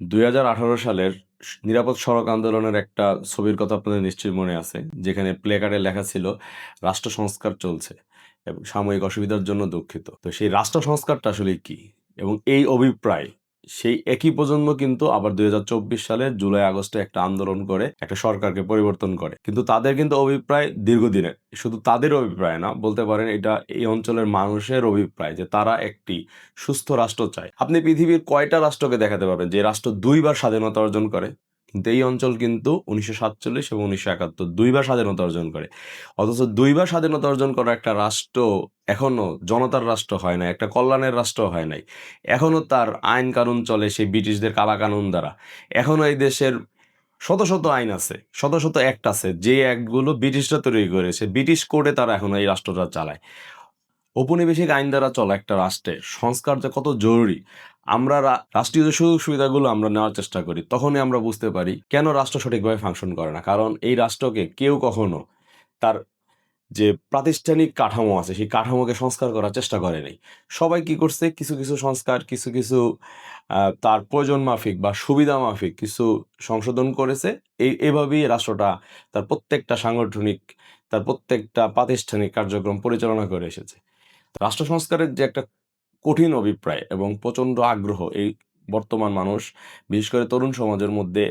দুই হাজার আঠারো সালের নিরাপদ সড়ক আন্দোলনের একটা ছবির কথা আপনাদের নিশ্চয়ই মনে আছে, যেখানে প্লে কার্ডে লেখা ছিল, রাষ্ট্র সংস্কার চলছে এবং সাময়িক অসুবিধার জন্য দুঃখিত। তো সেই রাষ্ট্র সংস্কারটা আসলে কি? এবং এই অভিপ্রায় সেই একই প্রজন্ম কিন্তু আবার দুই হাজার চব্বিশ সালে জুলাই, আগস্টে একটা আন্দোলন করে, একটা সরকারকে পরিবর্তন করে। কিন্তু তাদের কিন্তু অভিপ্রায় দীর্ঘদিনের। শুধু তাদের অভিপ্রায় না, বলতে পারেন এটা এই অঞ্চলের মানুষের অভিপ্রায় যে তারা একটি সুস্থ রাষ্ট্র চায়। আপনি পৃথিবীর কয়টা রাষ্ট্রকে দেখাতে পারবেন যে রাষ্ট্র দুইবার স্বাধীনতা অর্জন করে? কিন্তু এই অঞ্চল কিন্তু উনিশশো সাতচল্লিশ এবং উনিশশো একাত্তর দুইবার স্বাধীনতা অর্জন করে। অথচ দুইবার স্বাধীনতা অর্জন করা একটা রাষ্ট্র এখনও জনতার রাষ্ট্র হয় না একটা কল্যাণের রাষ্ট্র হয় নাই। এখনও তার আইন কানুন চলে সেই ব্রিটিশদের কালা কানুন দ্বারা। এখনও এই দেশের শত শত আইন আছে, শত শত অ্যাক্ট আছে, যে অ্যাক্টগুলো ব্রিটিশরা তৈরি করেছে, ব্রিটিশ কোর্টে তারা এখনও এই রাষ্ট্রটা চালায়। ঔপনিবেশিক আইন দ্বারা চলা একটা রাষ্ট্রে সংস্কার যে কত জরুরি আমরা রাষ্ট্রীয় যে সুযোগ সুবিধাগুলো আমরা নেওয়ার চেষ্টা করি, তখনই আমরা বুঝতে পারি কেন রাষ্ট্র সঠিকভাবে ফাংশন করে না। কারণ এই রাষ্ট্রকে কেউ কখনো তার যে প্রাতিষ্ঠানিক কাঠামো আছে, সেই কাঠামোকে সংস্কার করার চেষ্টা করে করেনি সবাই কি করছে? কিছু কিছু সংস্কার, কিছু কিছু তার প্রয়োজন মাফিক বা সুবিধা মাফিক কিছু সংশোধন করেছে। এই, এভাবেই রাষ্ট্রটা তার প্রত্যেকটা সাংগঠনিক, তার প্রত্যেকটা প্রাতিষ্ঠানিক কার্যক্রম পরিচালনা করে এসেছে। রাষ্ট্র সংস্কারের যে একটা কঠিন অভিপ্রায় এবং প্রচণ্ড আগ্রহ। এই বর্তমান মানুষ, বিশেষ করে তরুণ সমাজের মধ্যে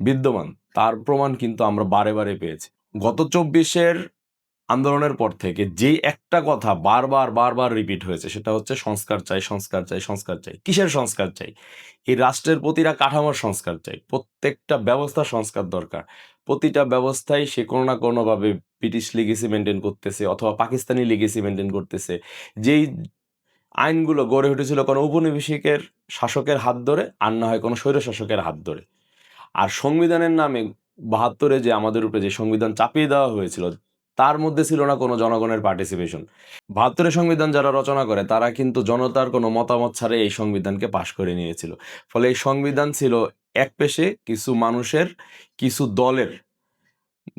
বিদ্যমান, তার প্রমাণ কিন্তু আমরা বারে বারে পেয়েছি। গত চব্বিশের আন্দোলনের পর থেকে যে একটা কথা বারবার বারবার রিপিট হয়েছে, সেটা হচ্ছে সংস্কার চাই সংস্কার চাই সংস্কার চাই। কিসের সংস্কার চাই? এই রাষ্ট্রের প্রতিটা কাঠামোর সংস্কার চাই। প্রত্যেকটা ব্যবস্থা সংস্কার দরকার। প্রতিটা ব্যবস্থায় সে কোনো না কোনোভাবে ব্রিটিশ লিগেসি মেনটেন করতেছে অথবা পাকিস্তানি লিগেসি মেনটেন করতেছে। যেই আইনগুলো গড়ে উঠেছিল কোনো উপনিবেশিকের শাসকের হাত ধরে, আর না হয় কোনো স্বৈর শাসকের হাত ধরে। আর সংবিধানের নামে বাহাত্তরে যে আমাদের উপরে যে সংবিধান চাপিয়ে দেওয়া হয়েছিল, তার মধ্যে ছিল না কোনো জনগণের পার্টিসিপেশন বাহাত্তরের সংবিধান যারা রচনা করে, তারা কিন্তু জনতার কোনো মতামত ছাড়া এই সংবিধানকে পাশ করে নিয়েছিল। ফলে এই সংবিধান ছিল এক পেশে কিছু মানুষের, কিছু দলের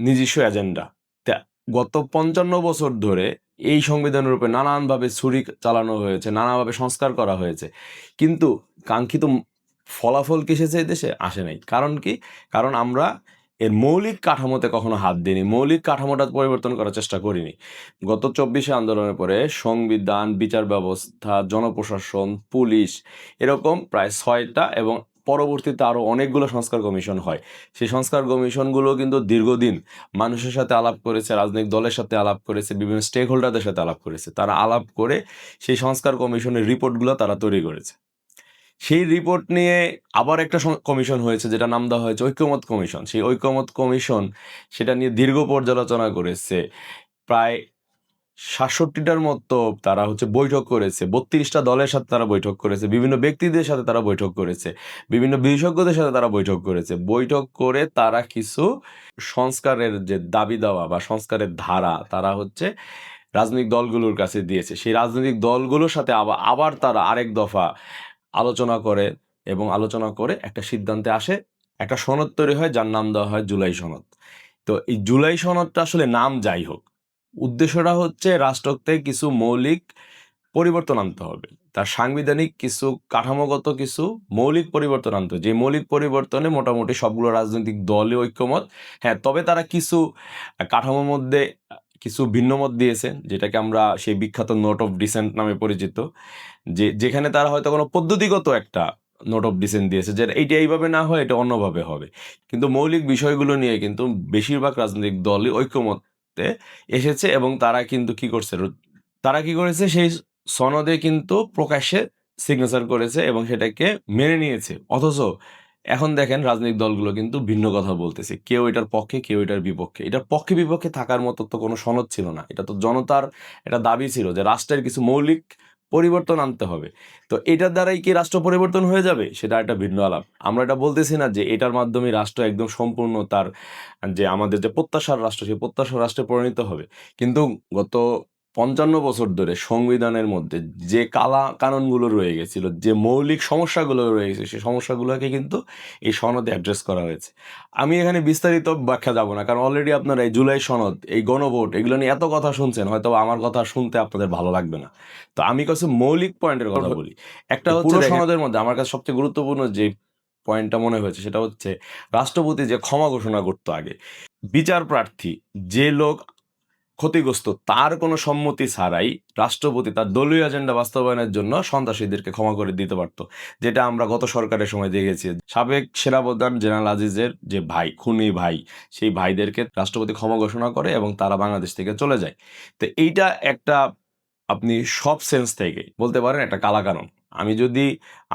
নিজস্ব এজেন্ডা। গত পঞ্চান্ন বছর ধরে এই সংবিধানের উপরে নানানভাবে ছুরি চালানো হয়েছে, নানাভাবে সংস্কার করা হয়েছে। কিন্তু কাঙ্ক্ষিত ফলাফল কি এসেছে দেশে? আসে নাই। কারণ কি? কারণ আমরা এর মৌলিক কাঠামোতে কখনো হাত দিইনি। মৌলিক কাঠামোটা পরিবর্তন করার চেষ্টা করিনি। গত চব্বিশে আন্দোলনের পরে সংবিধান, বিচার ব্যবস্থা, জনপ্রশাসন, পুলিশ এরকম প্রায় ছয়টা এবং পরবর্তীতে আরও অনেকগুলো সংস্কার কমিশন হয়। সেই সংস্কার কমিশনগুলো কিন্তু দীর্ঘদিন মানুষের সাথে আলাপ করেছে, রাজনৈতিক দলের সাথে আলাপ করেছে, বিভিন্ন স্টেক হোল্ডারদের সাথে আলাপ করেছে। তারা আলাপ করে সেই সংস্কার কমিশনের রিপোর্টগুলো তারা তৈরি করেছে। সেই রিপোর্ট নিয়ে আবার একটা কমিশন হয়েছে যেটা নাম দেওয়া হয়েছে ঐক্যমত কমিশন। সেই ঐক্যমত কমিশন সেটা নিয়ে দীর্ঘ পর্যালোচনা করেছে। প্রায় সাতষট্টিটার মতো তারা হচ্ছে বৈঠক করেছে। বত্রিশটা দলের সাথে তারা বৈঠক করেছে। বিভিন্ন ব্যক্তিদের সাথে তারা বৈঠক করেছে। বিভিন্ন বিশেষজ্ঞদের সাথে তারা বৈঠক করেছে। বৈঠক করে তারা কিছু সংস্কারের যে দাবি দেওয়া বা সংস্কারের ধারা তারা হচ্ছে রাজনৈতিক দলগুলোর কাছে দিয়েছে। সেই রাজনৈতিক দলগুলোর সাথে আবার আবার তারা আরেক দফা আলোচনা করে এবং আলোচনা করে একটা সিদ্ধান্তে আসে। একটা সনদ তৈরি হয়, যার নাম দেওয়া হয় জুলাই সনদ। তো এই জুলাই সনদটা আসলে নাম যাই হোক উদ্দেশ্যটা হচ্ছে রাষ্ট্রতে কিছু মৌলিক পরিবর্তন আনতে হবে। তার সাংবিধানিক কিছু কাঠামোগত কিছু মৌলিক পরিবর্তন আনতে যে মৌলিক পরিবর্তনে মোটামুটি সবগুলো রাজনৈতিক দলে ঐক্যমত। হ্যাঁ তবে তারা কিছু কাঠামোর মধ্যে কিছু ভিন্নমত দিয়েছে, যেটাকে আমরা সেই বিখ্যাত নোট অফ ডিসেন্ট নামে পরিচিত, যে যেখানে তারা হয়তো কোনো পদ্ধতিগত একটা নোট অফ ডিসেন্ট দিয়েছে, যে এইটা এইভাবে না হয়, এটা অন্যভাবে হবে। কিন্তু মৌলিক বিষয়গুলো নিয়ে কিন্তু বেশিরভাগ রাজনৈতিক দলই ঐক্যমতে এসেছে এবং তারা কিন্তু কি করছে? তারা কি করেছে? সেই সনদে কিন্তু প্রকাশ্যে সিগনেচার করেছে এবং সেটাকে মেনে নিয়েছে। অথচ এখন দেখেন রাজনৈতিক দলগুলো কিন্তু ভিন্ন কথা বলতেছে। কেউ এটার পক্ষে, কেউ এটার বিপক্ষে। এটার পক্ষে, বিপক্ষে থাকার মতো তো কোনো সনদ ছিল না। এটা তো জনতার একটা দাবি ছিল যে রাষ্ট্রের কিছু মৌলিক পরিবর্তন আনতে হবে। তো এটার দ্বারাই কি রাষ্ট্র পরিবর্তন হয়ে যাবে? সেটা একটা ভিন্ন আলাপ। আমরা এটা বলতেছি না যে এটার মাধ্যমে রাষ্ট্র একদম সম্পূর্ণ তার যে আমাদের যে প্রত্যাশার রাষ্ট্র, সেই প্রত্যাশার রাষ্ট্রে পরিণত হবে। কিন্তু গত পঞ্চান্ন বছর ধরে সংবিধানের মধ্যে যে কালা কানুনগুলো রয়ে গেছিল যে মৌলিক সমস্যাগুলো রয়ে গেছে সেই সমস্যাগুলোকে কিন্তু এই সনদে অ্যাড্রেস করা হয়েছে। আমি এখানে বিস্তারিত ব্যাখ্যা যাব না কারণ অলরেডি আপনারা এই জুলাই সনদ এই গণভোট এগুলো নিয়ে এত কথা শুনছেন হয়তো আমার কথা শুনতে আপনাদের ভালো লাগবে না। তো আমি কাছে মৌলিক পয়েন্টের কথা বলি। একটা হচ্ছে সনদের মধ্যে আমার কাছে সবচেয়ে গুরুত্বপূর্ণ যে পয়েন্টটা মনে হয়েছে সেটা হচ্ছে রাষ্ট্রপতি যে ক্ষমা ঘোষণা করতো আগে বিচার প্রার্থী যে লোক ক্ষতিগ্রস্ত তার কোনো সম্মতি ছাড়াই রাষ্ট্রপতি তার দলীয় এজেন্ডা বাস্তবায়নের জন্য সন্ত্রাসীদেরকে ক্ষমা করে দিতে পারত, যেটা আমরা গত সরকারের সময় দেখেছি। সাবেক সেনাপ্রধান জেনারেল আজিজের যে ভাই, খুনি ভাই, সেই ভাইদেরকে রাষ্ট্রপতি ক্ষমা ঘোষণা করে এবং তারা বাংলাদেশ থেকে চলে যায়। তো এইটা একটা আপনি সব সেন্স থেকে বলতে পারেন একটা কালাকানুন। আমি যদি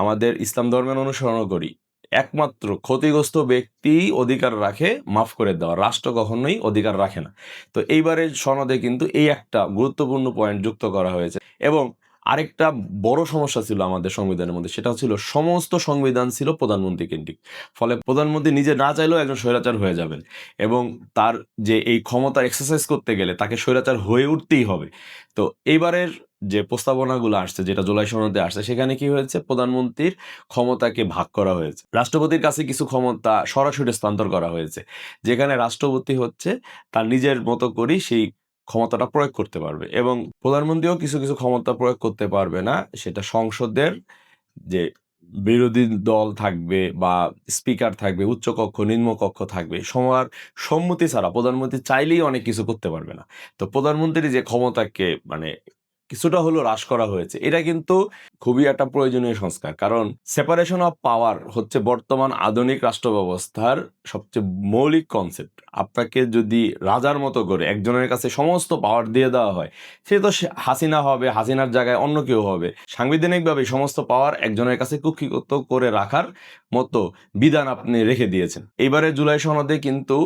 আমাদের ইসলাম ধর্মের অনুসরণ করি একমাত্র ক্ষতিগ্রস্ত ব্যক্তি অধিকার রাখে, মাফ করে দেওয়া। রাষ্ট্র কখনোই অধিকার রাখে না। তো এইবারের সনদে কিন্তু এই একটা গুরুত্বপূর্ণ পয়েন্ট যুক্ত করা হয়েছে। এবং আরেকটা বড় সমস্যা ছিল আমাদের সংবিধানের মধ্যে, সেটা ছিল সমস্ত সংবিধান ছিল প্রধানমন্ত্রী কেন্দ্রিক। ফলে প্রধানমন্ত্রী নিজে না চাইলেও একজন স্বৈরাচার হয়ে যাবেন। এবং তার যে এই ক্ষমতা এক্সারসাইজ করতে গেলে তাকে স্বৈরাচার হয়ে উঠতেই হবে। তো এইবারের যে প্রস্তাবনাগুলো আসছে, যেটা জুলাই সনদে আসছে, সেখানে কি হয়েছে? প্রধানমন্ত্রীর ক্ষমতাকে ভাগ করা হয়েছে। রাষ্ট্রপতির কাছে কিছু ক্ষমতা সরাসরি স্থানান্তর করা হয়েছে, যেখানে রাষ্ট্রপতি হচ্ছে তার নিজের মতো করেই সেই ক্ষমতাটা প্রয়োগ করতে পারবে এবং প্রধানমন্ত্রীও কিছু কিছু ক্ষমতা প্রয়োগ করতে পারবে না। সেটা সংসদের যে বিরোধী দল থাকবে বা স্পিকার থাকবে, উচ্চকক্ষ, নিম্নকক্ষ থাকবে সবার সম্মতি ছাড়া প্রধানমন্ত্রী চাইলেই অনেক কিছু করতে পারবে না। তো প্রধানমন্ত্রীর যে ক্ষমতাকে মানে কিছুটা হলো হ্রাস করা হয়েছে। এটা কিন্তু খুবই একটা প্রয়োজনীয় সংস্কার। কারণ সেপারেশন অফ পাওয়ার হচ্ছে বর্তমান আধুনিক রাষ্ট্র ব্যবস্থার সবচেয়ে মৌলিক কনসেপ্ট আপনাকে যদি রাজার মতো করে একজনের কাছে সমস্ত পাওয়ার দিয়ে দেওয়া হয়, সে তো হাসিনা হবে, হাসিনার জায়গায় অন্য কেউ হবে। সাংবিধানিকভাবে সমস্ত পাওয়ার একজনের কাছে কুক্ষিগত করে রাখার মতো বিধান আপনি রেখে দিয়েছেন। এইবারে জুলাই সনদে কিন্তু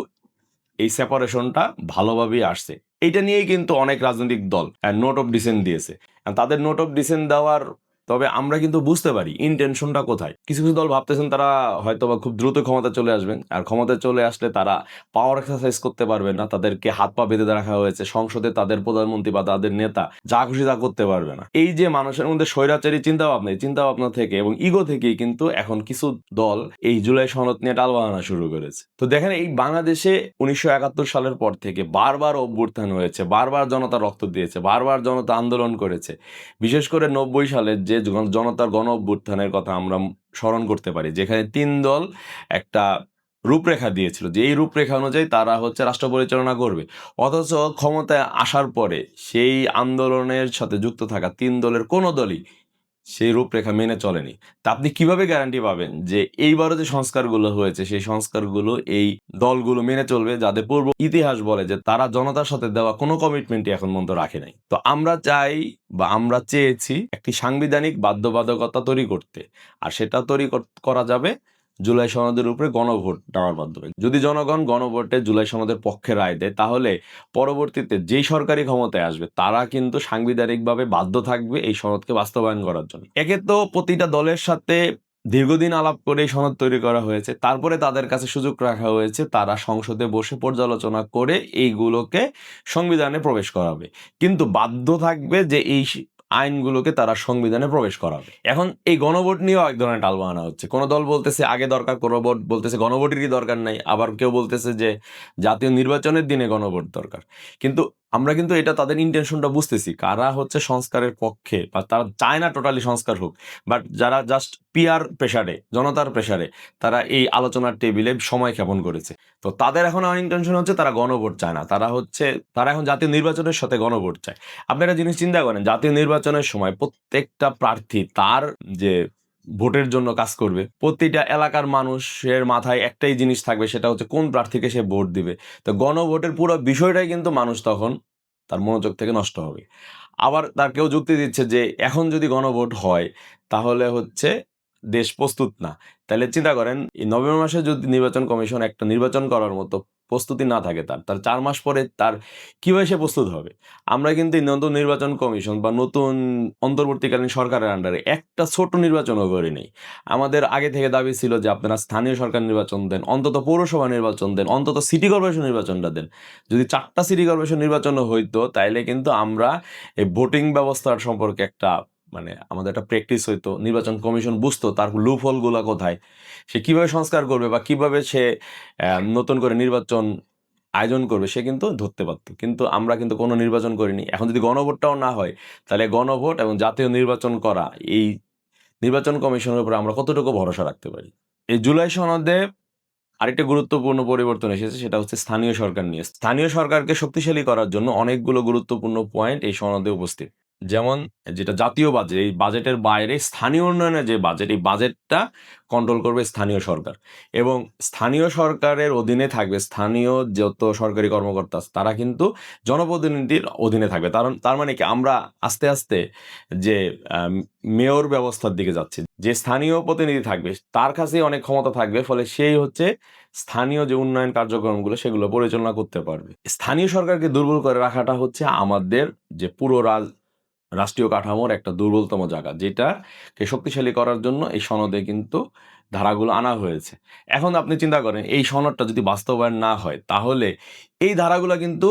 এই সেপারেশনটা ভালোভাবেই আসছে। এইটা নিয়েই কিন্তু অনেক রাজনৈতিক দল নোট অফ ডিসেন্ট দিয়েছে। তাদের নোট অফ ডিসেন্ট দেওয়ার তবে আমরা কিন্তু বুঝতে পারি ইনটেনশনটা কোথায়। কিছু কিছু দল ভাবতেছেন তারা হয়তো বা খুব দ্রুত ক্ষমতা চলে আসবেন। আর ক্ষমতায় চলে আসলে তারা পাওয়ার এক্সারসাইজ করতে পারবে না, তাদেরকে হাত পা বেঁধে রাখা হয়েছে, সংসদে তাদের প্রধানমন্ত্রী বা তাদের নেতা যা খুশি তা করতে পারবে না। এই যে মানুষের মধ্যে স্বৈরাচারী চিন্তা ভাবনা চিন্তা ভাবনা থেকে এবং ইগো থেকেই কিন্তু এখন কিছু দল এই জুলাই সনদ নিয়ে টাল বানানো শুরু করেছে। তো দেখেন এই বাংলাদেশে উনিশশো একাত্তর সালের পর থেকে বারবার অভ্যুত্থান হয়েছে, বারবার জনতা রক্ত দিয়েছে, বারবার জনতা আন্দোলন করেছে। বিশেষ করে নব্বই সালের যে জনতার গণ অভ্যুত্থানের কথা আমরা স্মরণ করতে পারি। যেখানে তিন দল একটা রূপরেখা দিয়েছিল। যে এই রূপরেখা অনুযায়ী তারা হচ্ছে রাষ্ট্র পরিচালনা করবে। অথচ ক্ষমতায় আসার পরে সেই আন্দোলনের সাথে যুক্ত থাকা তিন দলের কোনো দলই সেই রূপরেখা মেনে চলেনি। তা আপনি কীভাবে গ্যারান্টি পাবেন যে এইবারও যে সংস্কারগুলো হয়েছে, সেই সংস্কারগুলো এই দলগুলো মেনে চলবে যাদের পূর্ব ইতিহাস বলে যে তারা জনতার সাথে দেওয়া কোনো কমিটমেন্টই এখন পর্যন্ত রাখে নাই। তো আমরা চাই বা আমরা চেয়েছি একটি সাংবিধানিক বাধ্যবাধকতা তৈরি করতে। আর সেটা তৈরি কর- করা যাবে জুলাই সনদের উপরে গণভোট দেওয়ার মাধ্যমে। যদি জনগণ গণভোটে জুলাই সনদের পক্ষে রায় দেয়, তাহলে পরবর্তীতে যেই সরকারি ক্ষমতায় আসবে, তারা কিন্তু সাংবিধানিকভাবে বাধ্য থাকবে এই সনদকে বাস্তবায়ন করার জন্য। একে তো প্রতিটা দলের সাথে দীর্ঘদিন আলাপ করে সনদ তৈরি করা হয়েছে। তারপরে তাদের কাছে সুযোগ রাখা হয়েছে, তারা সংসদে বসে পর্যালোচনা করে এইগুলোকে সংবিধানে প্রবেশ করাবে। কিন্তু বাধ্য থাকবে যে এই আইনগুলোকে তারা সংবিধানে প্রবেশ করাবে। এখন এই গণভোট নিয়েও এক ধরনের টালবা আনা হচ্ছে। কোনো দল বলতেছে আগে দরকার, কোনো ভোট বলতেছে গণভোটেরই দরকার নাই। আবার কেউ বলতেছে যে জাতীয় নির্বাচনের দিনে গণভোট দরকার। কিন্তু আমরা কিন্তু এটা তাদের ইন্টেনশনটা বুঝতেছি। কারা হচ্ছে সংস্কারের পক্ষে বা তারা চায় না টোটালি সংস্কার হোক। বাট যারা জাস্ট পিয়ার প্রেসারে জনতার প্রেসারে তারা এই আলোচনার টেবিলে সময় ক্ষেপণ করেছে। তো তাদের এখন আমার ইন্টেনশন হচ্ছে তারা গণভোট চায় না। তারা হচ্ছে, তারা এখন জাতীয় নির্বাচনের সাথে গণভোট চায়। আপনারা জিনিস চিন্তা করেন, জাতীয় নির্বাচনের সময় প্রত্যেকটা প্রার্থী তার যে ভোটের জন্য কাজ করবে। প্রতিটা এলাকার মানুষের মাথায় একটাই জিনিস থাকবে, সেটা হচ্ছে কোন প্রার্থীকে সে ভোট দিবে। তো গণভোটের পুরো বিষয়টাই কিন্তু মানুষ তখন তার মনোযোগ থেকে নষ্ট হবে। আবার তার কেউ যুক্তি দিচ্ছে যে, এখন যদি গণভোট হয়, তাহলে হচ্ছে দেশ প্রস্তুত না। তাহলে চিন্তা করেন, এই নভেম্বর মাসে যদি নির্বাচন কমিশন একটা নির্বাচন করার মতো প্রস্তুতি না থাকে তার। তার চার মাস পরে তার কীভাবে সে প্রস্তুত হবে? আমরা কিন্তু নতুন নির্বাচন কমিশন বা নতুন অন্তর্বর্তীকালীন সরকারের আন্ডারে একটা ছোট নির্বাচনও করি নেই। আমাদের আগে থেকে দাবি ছিল যে আপনারা স্থানীয় সরকার নির্বাচন দেন, অন্তত পৌরসভা নির্বাচন দেন, অন্তত সিটি কর্পোরেশন নির্বাচনটা দেন। যদি চারটা সিটি কর্পোরেশন নির্বাচনও হইতো, তাইলে কিন্তু আমরা এই ভোটিং ব্যবস্থার সম্পর্কে একটা মানে আমাদের একটা প্র্যাকটিস হইতো, নির্বাচন কমিশন বুঝতো তার লুপ হোলগুলো কোথায়, সে কীভাবে সংস্কার করবে বা কীভাবে সে নতুন করে নির্বাচন আয়োজন করবে সে কিন্তু ধরতে পারত। কিন্তু আমরা কিন্তু কোনো নির্বাচন করিনি। এখন যদি গণভোটটাও না হয়, তাহলে গণভোট এবং জাতীয় নির্বাচন করা, এই নির্বাচন কমিশনের উপর আমরা কতটুকু ভরসা রাখতে পারি? এই জুলাই সনদে আরেকটা গুরুত্বপূর্ণ পরিবর্তন এসেছে, সেটা হচ্ছে স্থানীয় সরকার নিয়ে। স্থানীয় সরকারকে শক্তিশালী করার জন্য অনেকগুলো গুরুত্বপূর্ণ পয়েন্ট এই সনদে উপস্থিত। যেমন যেটা জাতীয় বাজেট এই বাজেটের বাইরে স্থানীয় উন্নয়নের যে বাজেট এই বাজেটটা কন্ট্রোল করবে স্থানীয় সরকার। এবং স্থানীয় সরকারের অধীনে থাকবে, স্থানীয় যত সরকারি কর্মকর্তা তারা কিন্তু জনপ্রতিনিধির অধীনে থাকবে। তার তার মানে কি? আমরা আস্তে আস্তে যে মেয়র ব্যবস্থার দিকে যাচ্ছি, যে স্থানীয় প্রতিনিধি থাকবে, তার কাছেই অনেক ক্ষমতা থাকবে, ফলে সেই হচ্ছে স্থানীয় যে উন্নয়ন কার্যক্রমগুলো, সেগুলো পরিচালনা করতে পারবে। স্থানীয় সরকারকে দুর্বল করে রাখাটা হচ্ছে আমাদের যে পুরো রাজ রাষ্ট্রীয় কাঠামোর একটা দুর্বলতম জায়গা, যেটাকে শক্তিশালী করার জন্য এই সনদে কিন্তু ধারাগুলো আনা হয়েছে। এখন আপনি চিন্তা করেন, এই সনদটা যদি বাস্তবায়ন না হয়, তাহলে এই ধারাগুলো কিন্তু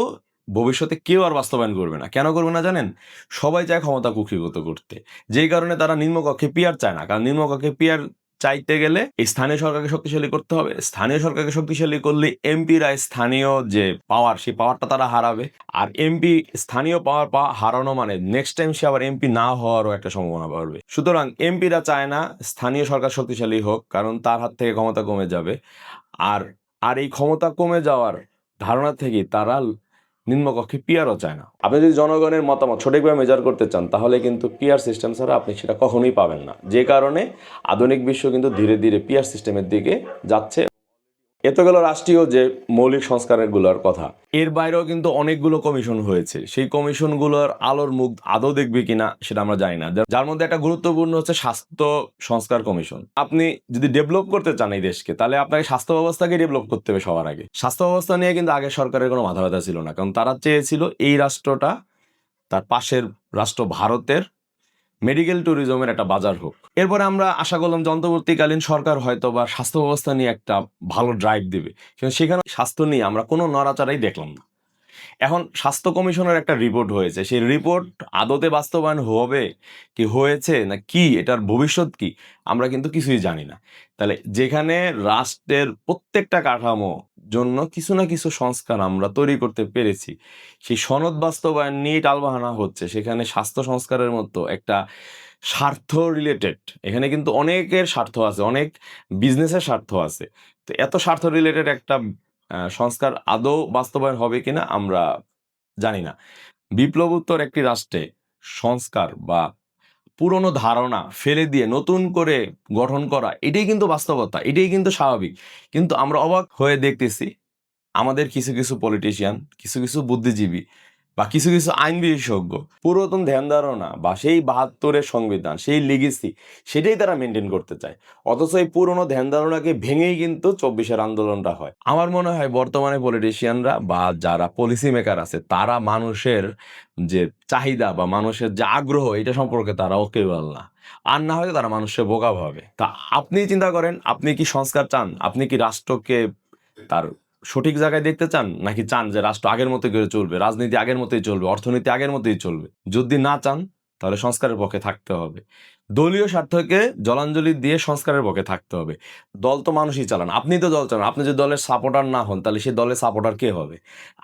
ভবিষ্যতে কেউ আর বাস্তবায়ন করবে না। কেন করবে না জানেন? সবাই চায় ক্ষমতা কুক্ষিগত করতে। যেই কারণে তারা নিম্নকক্ষে পিয়ার চায় না, কারণ নিম্নকক্ষে পিয়ার চাইতে গেলে স্থানীয় সরকারকে শক্তিশালী করতে হবে। স্থানীয় সরকারকে শক্তিশালী করলে এমপিরা স্থানীয় যে পাওয়ার সেই পাওয়ারটা তারা হারাবে। আর এমপি, স্থানীয় পাওয়ার পা হারানো মানে নেক্সট টাইম সে আবার এমপি না হওয়ারও একটা সম্ভাবনা বাড়বে। সুতরাং এমপিরা চায় না স্থানীয় সরকার শক্তিশালী হোক, কারণ তার হাত থেকে ক্ষমতা কমে যাবে। আর আর এই ক্ষমতা কমে যাওয়ার ধারণা থেকে তারা নিম্নকক্ষে পিয়ারও চায় না। আপনি যদি জনগণের মতামত সঠিকভাবে মেজার করতে চান, তাহলে কিন্তু পিয়ার সিস্টেম ছাড়া আপনি সেটা কখনোই পাবেন না। যে কারণে আধুনিক বিশ্ব কিন্তু ধীরে ধীরে পিয়ার সিস্টেমের দিকে যাচ্ছে। এ তো গেল রাষ্ট্রীয় যে মৌলিক সংস্কারেরগুলোর কথা। এর বাইরেও কিন্তু অনেকগুলো কমিশন হয়েছে। সেই কমিশনগুলোর আলোর মুখ আদৌ দেখবে কিনা সেটা আমরা জানি না। যার মধ্যে একটা গুরুত্বপূর্ণ হচ্ছে স্বাস্থ্য সংস্কার কমিশন। আপনি যদি ডেভেলপ করতে চান এই দেশকে, তাহলে আপনাকে স্বাস্থ্য ব্যবস্থাকে ডেভেলপ করতে হবে সবার আগে। স্বাস্থ্য ব্যবস্থা নিয়ে কিন্তু আগে সরকারের কোনো মাথা ব্যথা ছিল না। কারণ তারা চেয়েছিল এই রাষ্ট্রটা তার পাশের রাষ্ট্র ভারতের মেডিকেল ট্যুরিজমের একটা বাজার হোক। এরপরে আমরা আশা করলাম যে অন্তর্বর্তীকালীন সরকার হয়তো বা স্বাস্থ্য ব্যবস্থা নিয়ে একটা ভালো ড্রাইভ দেবে। কিন্তু সেখানে স্বাস্থ্য নিয়ে আমরা কোনো নড়াচড়াই দেখলাম না। এখন স্বাস্থ্য কমিশনের একটা রিপোর্ট হয়েছে। সেই রিপোর্ট আদতে বাস্তবায়ন হবে কি হয়েছে না কি, এটার ভবিষ্যৎ কি, আমরা কিন্তু কিছুই জানি না। তাহলে যেখানে রাষ্ট্রের প্রত্যেকটা কাঠামো জন্য কিছু না কিছু সংস্কার আমরা তৈরি করতে পেরেছি, সেই সনদ বাস্তবায়ন নিয়ে টালবাহানা হচ্ছে। সেখানে স্বাস্থ্য সংস্কারের মতো একটা স্বার্থ রিলেটেড এখানে কিন্তু অনেকের স্বার্থ আছে, অনেক বিজনেসের স্বার্থ আছে। তো এত স্বার্থ রিলেটেড একটা সংস্কার আদৌ বাস্তবায়ন হবে কিনা আমরা জানি না। বিপ্লবোত্তর একটি রাষ্ট্রে সংস্কার বা পুরনো ধারণা ফেলে দিয়ে নতুন করে গঠন করা, এটাই কিন্তু বাস্তবতা, এটাই কিন্তু স্বাভাবিক। কিন্তু আমরা অবাক হয়ে দেখতেছি, আমাদের কিছু কিছু পলিটিশিয়ান কিছু কিছু বুদ্ধিজীবী বা কিছু কিছু আইন বিশেষজ্ঞ, পুরাতন ধ্যান ধারণা বা সেই বাহাত্তরের সংবিধান, সেই লিগেসি, সেটাই তারা মেনটেন করতে চায়। অথচ এই পুরনো ধ্যান ধারণাকে ভেঙেই কিন্তু চব্বিশের আন্দোলনটা হয়। আমার মনে হয় বর্তমানে পলিটিশিয়ানরা বা যারা পলিসি মেকার আছে, তারা মানুষের যে চাহিদা বা মানুষের যে আগ্রহ, এটা সম্পর্কে তারা ওকে না। আর না হয়তো তারা মানুষের বোকা ভাবে। তা আপনি চিন্তা করেন, আপনি কি সংস্কার চান? আপনি কি রাষ্ট্রকে তার সঠিক জায়গায় দেখতে চান? নাকি চান যে রাষ্ট্র আগের মতো করে চলবে, রাজনীতি আগের মতোই চলবে, অর্থনীতি আগের মতোই চলবে? যদি না চান, তাহলে সংস্কারের পক্ষে থাকতে হবে। দলীয় স্বার্থকে জলাঞ্জলি দিয়ে সংস্কারের পক্ষে থাকতে হবে। দল তো মানুষই চালান। আপনি তো দল চালান। আপনি যদি দলের সাপোর্টার না হন, তাহলে সেই দলের সাপোর্টার কে হবে?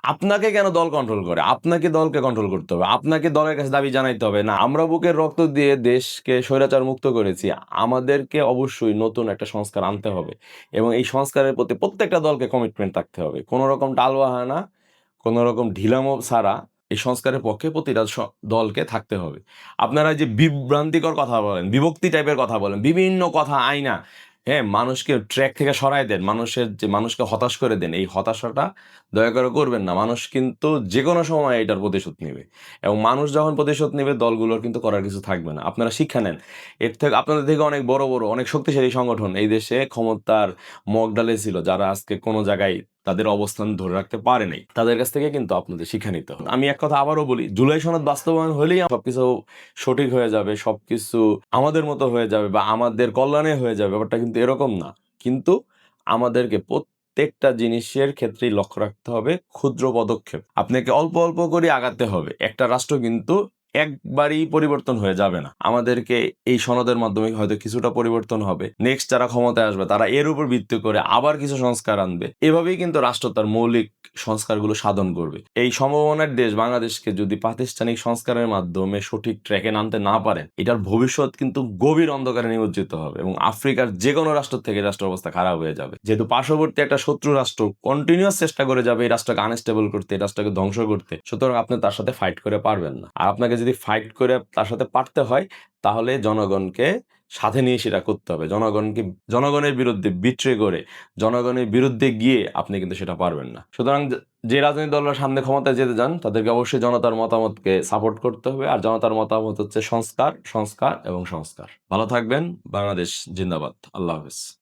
আপনাকে কেন দল কন্ট্রোল করে? আপনাকে দলকে কন্ট্রোল করতে হবে। আপনাকে দলের কাছে দাবি জানাইতে হবে, না, আমরা বুকের রক্ত দিয়ে দেশকে স্বৈরাচার মুক্ত করেছি। আমাদেরকে অবশ্যই নতুন একটা সংস্কার আনতে হবে। এবং এই সংস্কারের প্রতি প্রত্যেকটা দলকে কমিটমেন্ট থাকতে হবে। কোনো রকম টালবাহানা কোনো রকম ঢিলামো ছাড়া এই সংস্কারের পক্ষে প্রতিটা দলকে থাকতে হবে। আপনারা যে বিভ্রান্তিকর কথা বলেন, বিভক্তি টাইপের কথা বলেন, বিভিন্ন কথা আইনা হ্যাঁ মানুষকে ট্র্যাক থেকে সরায় দেন, মানুষের যে, মানুষকে হতাশ করে দেন, এই হতাশাটা দয়া করে করবেন না। মানুষ কিন্তু যে কোনো সময় এটার প্রতিশোধ নেবে এবং মানুষ যখন প্রতিশোধ নেবে, দলগুলোর কিন্তু করার কিছু থাকবে না। আপনারা শিক্ষা নেন। এর থেকে, আপনাদের থেকে অনেক বড় বড়, অনেক শক্তিশালী সংগঠন এই দেশে ক্ষমতার মগডালে ছিল, যারা আজকে কোনো জায়গায় তাদের অবস্থান ধরে রাখতে পারে নাই। তাদের কাছ থেকে কিন্তু আপনাদের শিক্ষা নিতে হবে। আমি এক কথা আবারও বলি, জুলাই সনদ বাস্তবায়ন হলেই সবকিছু সঠিক হয়ে যাবে, সবকিছু আমাদের মতো হয়ে যাবে বা আমাদের কল্যাণে হয়ে যাবে, ব্যাপারটা কিন্তু এরকম না। কিন্তু আমাদেরকে প্রত্যেকটা জিনিসের ক্ষেত্রেই লক্ষ্য রাখতে হবে, ক্ষুদ্র পদক্ষেপ। আপনাকে অল্প অল্প করে আগাতে হবে। একটা রাষ্ট্র কিন্তু একবারই পরিবর্তন হয়ে যাবে না। আমাদেরকে এই সনদের মাধ্যমে হয়তো কিছুটা পরিবর্তন হবে। নেক্সট যারা ক্ষমতায় আসবে, তারা এর উপর ভিত্তি করে আবার কিছু সংস্কার আনবে। এভাবেই কিন্তু রাষ্ট্র তার মৌলিক সংস্কারগুলো সাধন করবে। এই সম্ভাবনার দেশ বাংলাদেশকে যদি প্রাতিষ্ঠানিক সংস্কারের মাধ্যমে সঠিক ট্র্যাকে আনতে না পারেন এটার ভবিষ্যৎ কিন্তু গভীর অন্ধকারে নিমজ্জিত হবে এবং আফ্রিকার যে কোনো রাষ্ট্র থেকে রাষ্ট্র অবস্থা খারাপ হয়ে যাবে। যেহেতু পার্শ্ববর্তী একটা শত্রু রাষ্ট্র কন্টিনিউয়াস চেষ্টা করে যাবে এই রাষ্ট্রকে আনস্টেবল করতে, এই রাষ্ট্রকে ধ্বংস করতে। সুতরাং আপনি তার সাথে ফাইট করে পারবেন না। আর আপনাকে যদি ফাইট করে তার সাথে পারতে হয়, তাহলে জনগণকে সাথে নিয়ে সেটা করতে হবে। জনগণকে, জনগণের বিরুদ্ধে বিট্রে করে, জনগণের বিরুদ্ধে গিয়ে আপনি কিন্তু সেটা পারবেন না। সুতরাং যে- রাজনৈতিক দলরা সামনে ক্ষমতায় যেতে যান তাদেরকে অবশ্যই জনতার মতামতকে সাপোর্ট করতে হবে। আর জনতার মতামত হচ্ছে সংস্কার সংস্কার এবং সংস্কার। ভালো থাকবেন। বাংলাদেশ জিন্দাবাদ। আল্লাহ হাফিজ।